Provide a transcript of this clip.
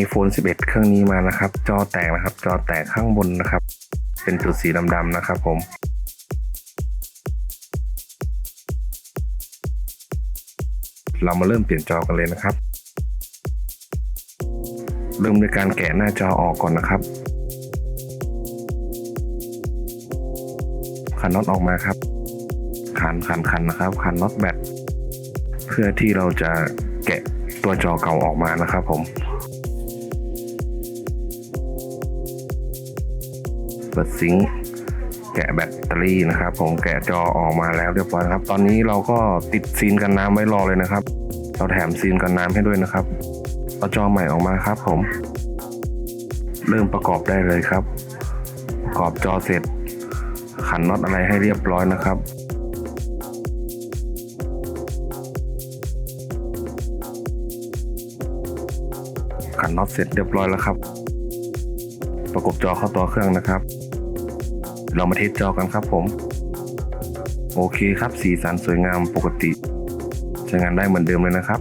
iPhone 11 เครื่องนี้มานะครับ จอแตกนะครับ จอแตกข้างบนนะครับ เป็นจุดสีดำๆนะครับผมเรามาเริ่มเปลี่ยนจอกันเลยนะครับ เริ่มด้วยการแกะหน้าจอออกก่อนนะครับขันน็อตออกมาครับ ขันขันขันนะครับ ขันน็อตแบตเพื่อที่เราจะแกะตัวจอเก่าออกมานะครับผม เปิดซิงค์แกะแบตเตอรี่นะครับ ผมแกะจอออกมาแล้วเรียบร้อยครับ ตอนนี้เราก็ติดซีนกันน้ำไว้รอเลยนะครับ เราแถมซีนกันน้ำให้ด้วยนะครับเอาจอใหม่ออกมาครับ ผม เริ่มประกอบได้เลยครับ ประกอบจอเสร็จ ขันน็อตอะไรให้เรียบร้อยนะครับขันน็อตเสร็จเรียบร้อยแล้วครับ ประกบจอเข้าตัวเครื่องนะครับ เรามาเทสจอกันครับผม โอเคครับสีสันสวยงามปกติ ใช้งานได้เหมือนเดิมเลยนะครับ